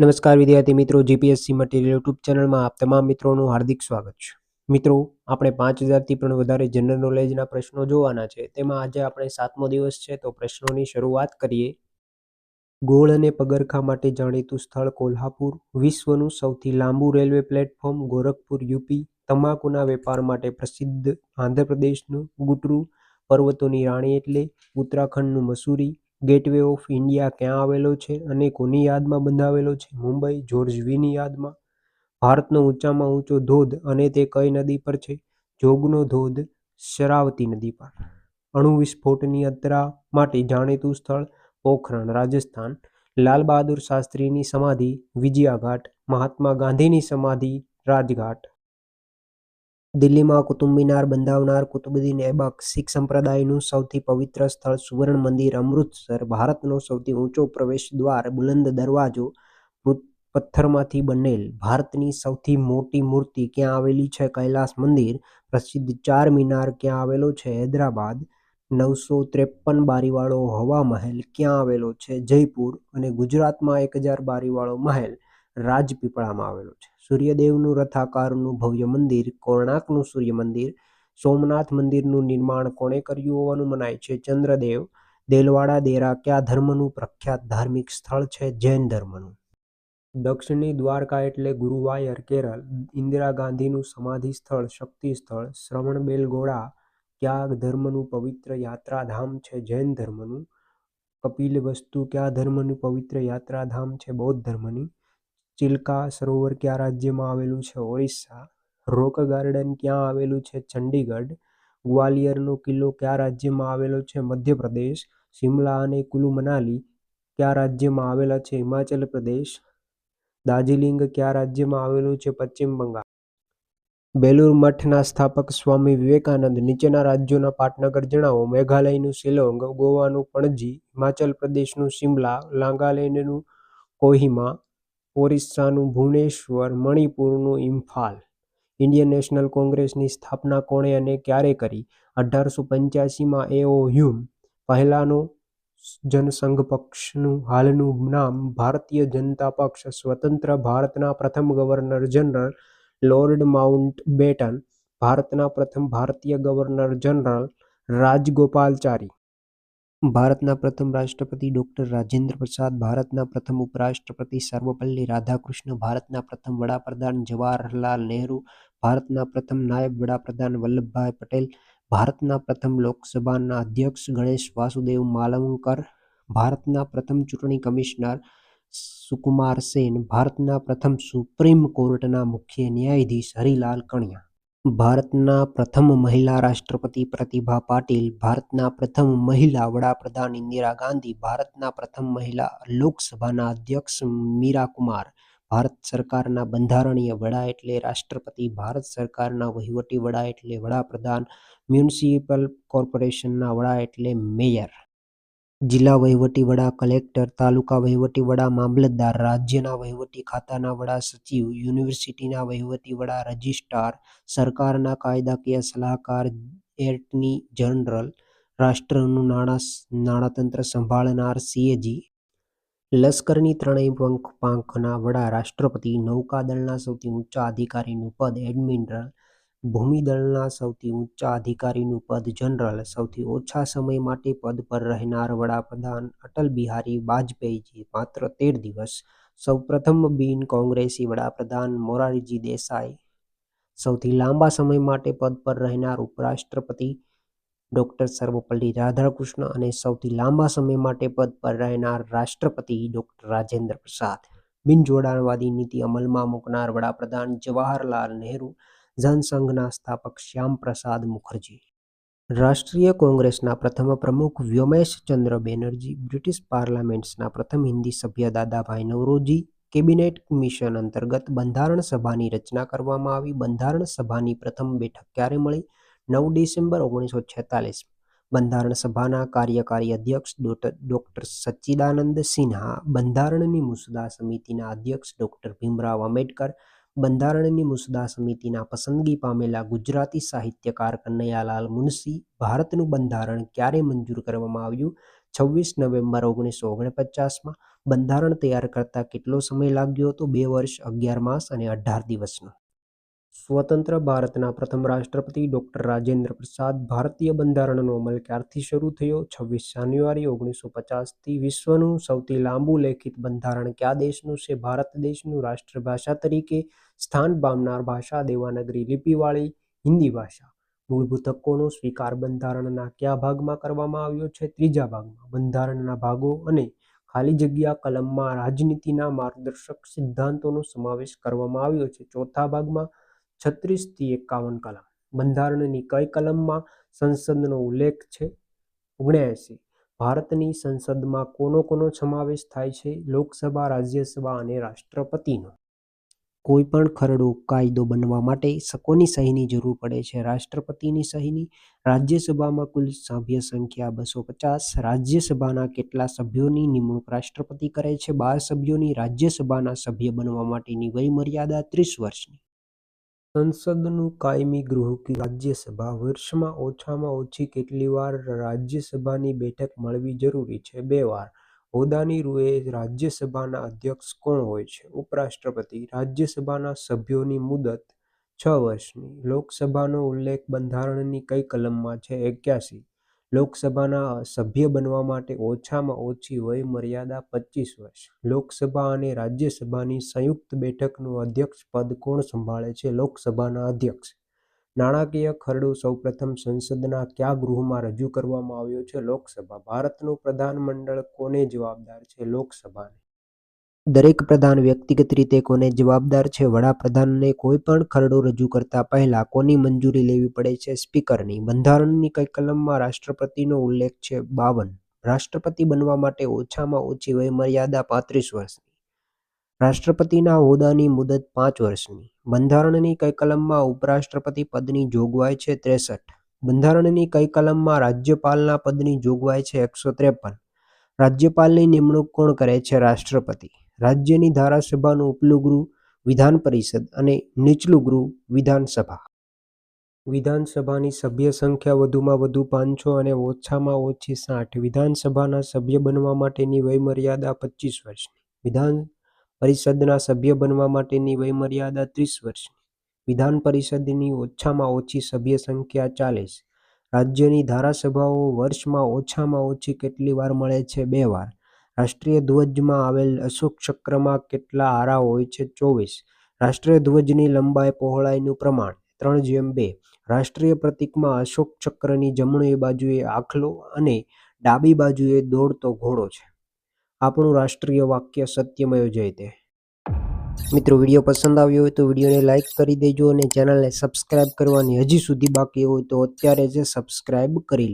નમસ્કાર વિદ્યાર્થી મિત્રો જીપીએસસી મટીરિયલ યુટ્યુબ ચેનલમાં આપ તમામ મિત્રોનું હાર્દિક સ્વાગત છે. મિત્રો, આપણે પાંચ હજારથી પણ વધારે જનરલ નોલેજના પ્રશ્નો જોવાના છે. તેમાં આજે આપણે સાતમો દિવસ છે, તો પ્રશ્નોની શરૂઆત કરીએ. ગોળ અને પગરખા માટે જાણીતું સ્થળ કોલ્હાપુર. વિશ્વનું સૌથી લાંબુ રેલવે પ્લેટફોર્મ ગોરખપુર યુપી તમાકુના વેપાર માટે પ્રસિદ્ધ આંધ્રપ્રદેશનું ગુટરુ પર્વતોની રાણી એટલે ઉત્તરાખંડનું મસૂરી. ગેટવે ઓફ ઇન્ડિયા ક્યાં આવેલો છે અને કોની યાદમાં બંધાવેલો છે? મુંબઈ, જ્યોર્જ વીની યાદમાં? ભારતનો ઊંચામાં ઊંચો ધોધ અને તે કઈ નદી પર છે? જોગનો ધોધ શરાવતી નદી પર. અણુ વિસ્ફોટની યાત્રા માટે જાણીતું સ્થળ પોખરણ, રાજસ્થાન. લાલ બહાદુર શાસ્ત્રીની સમાધિ વિજયાઘાટ, મહાત્મા ગાંધીની સમાધિ રાજઘાટ. દિલ્હીમાં કુતુબ મિનાર બંધાવનાર કુતુબુદ્દીન એબક શીખ સંપ્રદાયનું સૌથી પવિત્ર સ્થળ સુવર્ણ મંદિર અમૃતસર, ભારતનો સૌથી ઊંચો પ્રવેશ દ્વાર, બુલંદ દરવાજો પથ્થરમાંથી બનેલ. ભારતની સૌથી મોટી મૂર્તિ ક્યાં આવેલી છે? કૈલાસ મંદિર, પ્રસિદ્ધ ચાર મિનાર ક્યાં આવેલો છે? હૈદરાબાદ, નવસો ત્રેપન બારીવાળો હવા મહેલ ક્યાં આવેલો છે? જયપુર અને ગુજરાતમાં એક હજાર બારીવાળો મહેલ. રાજપીપળામાં આવેલું છે. સૂર્યદેવનું રથાકારનું ભવ્ય મંદિર, કોણાર્કનું સૂર્ય મંદિર, સોમનાથ મંદિરનું નિર્માણ કોણે કર્યું હોવાનું મનાય છે? ચંદ્રદેવ, દેલવાડા, દેરા કયા ધર્મનું પ્રખ્યાત ધાર્મિક સ્થળ છે જૈન ધર્મનું? દક્ષિણી દ્વારકા એટલે ગુરુવાયર, કેરળ. ઇન્દિરા ગાંધીનું સમાધિ સ્થળ, શક્તિ સ્થળ શ્રવણબેલગોળા કયા ધર્મનું પવિત્ર યાત્રાધામ છે જૈન ધર્મનું? કપિલ વસ્તુ કયા ધર્મનું પવિત્ર યાત્રાધામ છે બૌદ્ધ ધર્મની? ચિલ્કા સરોવર કયા રાજ્યમાં આવેલું છે? ઓરિસ્સા. રોક ગાર્ડન ક્યાં આવેલું છે? ચંડીગઢ. ગ્વાલિયરનો કિલ્લો કયા રાજ્યમાં આવેલો છે? મધ્યપ્રદેશ. શિમલા અને કુલુ મનાલી કયા રાજ્યમાં આવેલા છે? હિમાચલ પ્રદેશ. દાર્જિલિંગ કયા રાજ્યમાં આવેલું છે? પશ્ચિમ બંગાળ. બેલુર મઠના સ્થાપક સ્વામી વિવેકાનંદ નીચેના રાજ્યોના પાટનગર જણાવો. મેઘાલયનું શિલોંગ, ગોવાનું પણજી, હિમાચલ પ્રદેશનું શિમલા નાગાલેન્ડનું કોહિમા ઓરિસ્સાનું ભુવનેશ્વર, મણિપુરનું ઇમ્ફાલ. ઇન્ડિયન નેશનલ કોંગ્રેસની સ્થાપના કોણે અને ક્યારે કરી? અઢારસો પંચ્યાસીમાં એઓ હ્યુમ, પહેલાનો જનસંઘ પક્ષનું હાલનું નામ ભારતીય જનતા પક્ષ, સ્વતંત્ર ભારતના પ્રથમ ગવર્નર જનરલ લોર્ડ માઉન્ટબેટન, ભારતના પ્રથમ ભારતીય ગવર્નર જનરલ રાજગોપાલચારી. ભારતના પ્રથમ રાષ્ટ્રપતિ ડૉક્ટર રાજેન્દ્ર પ્રસાદ, ભારતના પ્રથમ ઉપરાષ્ટ્રપતિ સર્વપલ્લી રાધાકૃષ્ણ, ભારતના પ્રથમ વડાપ્રધાન જવાહરલાલ નહેરુ, ભારતના પ્રથમ નાયબ વડાપ્રધાન વલ્લભભાઈ પટેલ, ભારતના પ્રથમ લોકસભાના અધ્યક્ષ ગણેશ વાસુદેવ માલવંકર, ભારતના પ્રથમ ચૂંટણી કમિશનર સુકુમાર સેન, ભારતના પ્રથમ સુપ્રીમ કોર્ટના મુખ્ય ન્યાયાધીશ હરિલાલ કણિયા. ભારતના પ્રથમ મહિલા રાષ્ટ્રપતિ પ્રતિભા પાટીલ, ભારતના પ્રથમ મહિલા વડાપ્રધાન ઇન્દિરા ગાંધી, ભારતના પ્રથમ મહિલા લોકસભાના અધ્યક્ષ મીરા કુમાર, ભારત સરકારના બંધારણીય વડા એટલે રાષ્ટ્રપતિ, ભારત સરકારના વહીવટી વડા એટલે વડાપ્રધાન, મ્યુનિસિપલ કોર્પોરેશનના વડા એટલે મેયર. જિલ્લા વહીવટી વડા કલેક્ટર, તાલુકા વહીવટી વડા મામલતદાર, રાજ્યના વહીવટી ખાતાના વડા સચિવ, યુનિવર્સિટીના વહીવટી વડા રજિસ્ટ્રાર, સરકારના કાયદાકીય સલાહકાર એટર્ની જનરલ, રાષ્ટ્રનું નાણાં નાણાતંત્ર સંભાળનાર સીએજી, લશ્કરની ત્રણેય પંખ પાંખના વડા રાષ્ટ્રપતિ, નૌકાદળના સૌથી ઊંચા અધિકારીનું પદ એડમિરલ ભૂમિદળના સૌથી ઊંચા અધિકારીનું પદ જનરલ, સૌથી ઓછા સમય માટે પદ પર રહેનાર વડાપ્રધાન અટલ બિહારી વાજપેયીજી માત્ર તેર દિવસ. સૌપ્રથમ બિન કોંગ્રેસી વડાપ્રધાન મોરારજી દેસાઈ. સૌથી લાંબા સમય માટે પદ પર રહેનાર ઉપરાષ્ટ્રપતિ ડોક્ટર સર્વપલ્લી રાધાકૃષ્ણ અને સૌથી લાંબા સમય માટે પદ પર રહેનાર રાષ્ટ્રપતિ ડૉક્ટર રાજેન્દ્ર પ્રસાદ. બિનજોડાણવાદી નીતિ અમલમાં મૂકનાર વડાપ્રધાન જવાહરલાલ નહેરુ જનસંઘના સ્થાપક શ્યામ પ્રસાદ મુખર્જી. રાષ્ટ્રીય કોંગ્રેસના પ્રથમ પ્રમુખ વ્યોમેશ ચંદ્ર બેનર્જી, બ્રિટિશ પાર્લામેન્ટ્સના પ્રથમ હિન્દી સભ્ય દાદાભાઈ નવરોજી, કેબિનેટ મિશન અંતર્ગત બંધારણ સભાની રચના કરવામાં આવી. બંધારણ સભાની પ્રથમ બેઠક ક્યારે મળી? નવ ડિસેમ્બર ઓગણીસો છેતાલીસ. બંધારણ સભાના કાર્યકારી અધ્યક્ષ ડોક્ટર સચ્ચિદાનંદ સિન્હા, બંધારણની મુસદ્દા સમિતિના અધ્યક્ષ ડોક્ટર ભીમરાવ આંબેડકર બંધારણની મુસદ્દા સમિતિના પસંદગી પામેલા ગુજરાતી સાહિત્યકાર કનૈયાલાલ મુનશી ભારતનું બંધારણ ક્યારે મંજૂર કરવામાં આવ્યું? છવ્વીસ નવેમ્બર ઓગણીસો ઓગણપચાસમાં બંધારણ તૈયાર કરતા કેટલો સમય લાગ્યો હતો? બે વર્ષ, અગિયાર માસ અને અઢાર દિવસનો. સ્વતંત્ર ભારતના પ્રથમ રાષ્ટ્રપતિ ડૉક્ટર રાજેન્દ્ર પ્રસાદ ભારતીય બંધારણનો અમલ ક્યારથી શરૂ થયો? છવ્વીસ જાન્યુઆરી ઓગણીસો પચાસથી વિશ્વનું સૌથી લાંબુ લેખિત બંધારણ કયા દેશનું છે? ભારત દેશનું રાષ્ટ્રભાષા તરીકે સ્થાન પામનાર ભાષા દેવાનગરી લિપિવાળી હિન્દી ભાષા. મૂળભૂત હક્કોનો સ્વીકાર બંધારણના કયા ભાગમાં કરવામાં આવ્યો છે? ત્રીજા ભાગમાં, બંધારણના ભાગો અને ખાલી જગ્યા કલમમાં રાજનીતિના માર્ગદર્શક સિદ્ધાંતોનો સમાવેશ કરવામાં આવ્યો છે. ચોથા ભાગમાં છત્રીસથી એકાવન કલમ. બંધારણની કઈ કલમમાં સંસદનો ઉલ્લેખ છે? ઓગણ્યાએંસી ભારતની સંસદમાં કોનો કોનો સમાવેશ થાય છે? લોકસભા, રાજ્યસભા અને રાષ્ટ્રપતિનો. કોઈ પણ ખરડો કાયદો બનવા માટે સકોની સહીની જરૂર પડે છે. રાષ્ટ્રપતિની સહીની રાજ્યસભામાં કુલ સભ્ય સંખ્યા બસો પચાસ. રાજ્યસભાના કેટલા સભ્યોની નિમણૂક રાષ્ટ્રપતિ કરે છે? બાર સભ્યોની રાજ્યસભાના સભ્ય બનવા માટેની વયમર્યાદા ત્રીસ વર્ષની. સંસદનું કાયમી ગૃહ કે રાજ્યસભા? વર્ષમાં ઓછામાં ઓછી કેટલી વાર રાજ્યસભાની બેઠક મળવી જરૂરી છે? બે વાર. હોદ્દાની રૂએ રાજ્યસભાના અધ્યક્ષ કોણ હોય છે? ઉપરાષ્ટ્રપતિ. રાજ્યસભાના સભ્યોની મુદત છ વર્ષની. લોકસભાનો ઉલ્લેખ બંધારણની કઈ કલમમાં છે? એક્યાસી. લોકસભાના સભ્ય બનવા માટે ઓછામાં ઓછી વય મર્યાદા પચીસ વર્ષ. લોકસભા અને રાજ્યસભાની સંયુક્ત બેઠકનું અધ્યક્ષ પદ કોણ સંભાળે છે? લોકસભાના અધ્યક્ષ. નાણાકીય ખરડો સૌપ્રથમ સંસદના કયા ગૃહમાં રજૂ કરવામાં આવ્યો છે? લોકસભા. ભારતનું પ્રધાનમંડળ કોને જવાબદાર છે? લોકસભાને. દરેક પ્રધાન વ્યક્તિગત રીતે કોને જવાબદાર છે, વડાપ્રધાનને કોઈ પણ ખરડો રજૂ કરતા પહેલા કોની મંજૂરી લેવી પડે છે? સ્પીકરની બંધારણની કઈ કલમમાં રાષ્ટ્રપતિનો ઉલ્લેખ છે? બાવન. રાષ્ટ્રપતિ બનવા માટે ઓછામાં ઓછી વયમર્યાદા પાંત્રીસ વર્ષની. રાષ્ટ્રપતિના હોદ્દાની મુદત પાંચ વર્ષની. બંધારણની કઈ કલમમાં ઉપરાષ્ટ્રપતિ પદની જોગવાઈ છે? ત્રેસઠ. બંધારણની કઈ કલમમાં રાજ્યપાલના પદની જોગવાઈ છે? એકસો ત્રેપન. રાજ્યપાલની નિમણૂક કોણ કરે છે? રાષ્ટ્રપતિ. રાજ્યની ધારાસભાનું ઉપલું ગૃહ વિધાન પરિષદ અને નીચલું ગૃહ વિધાનસભા. વિધાનસભાની સભ્ય સંખ્યા વધુમાં વધુ પાંચસો અને ઓછામાં ઓછી સાઠ. વિધાનસભાના સભ્ય બનવા માટેની વયમર્યાદા પચીસ વર્ષની. વિધાન પરિષદના સભ્ય બનવા માટેની વયમર્યાદા ત્રીસ વર્ષની. વિધાન પરિષદની ઓછામાં ઓછી સભ્ય સંખ્યા ચાલીસ. રાજ્યની ધારાસભાઓ વર્ષમાં ઓછામાં ઓછી કેટલી વાર મળે છે? બે વાર. રાષ્ટ્રીય ધ્વજમાં આવેલ અશોક ચક્રમાં કેટલા આરા હોય છે ચોવીસ. રાષ્ટ્રીય ધ્વજની લંબાઈ પહોળાઈનું પ્રમાણ ત્રણ જેમ બે. રાષ્ટ્રીય પ્રતીકમાં અશોક ચક્રની જમણી બાજુએ આખલો અને ડાબી બાજુએ દોડતો ઘોડો છે. આપણું રાષ્ટ્રીય વાક્ય સત્યમેવ જયતે મિત્રો, વીડિયો પસંદ આવ્યો હોય તો વિડીયોને લાઇક કરી દેજો અને ચેનલને સબસ્ક્રાઇબ કરવાની હજી સુધી બાકી હોય તો અત્યારે જ સબસ્ક્રાઇબ કરી લે.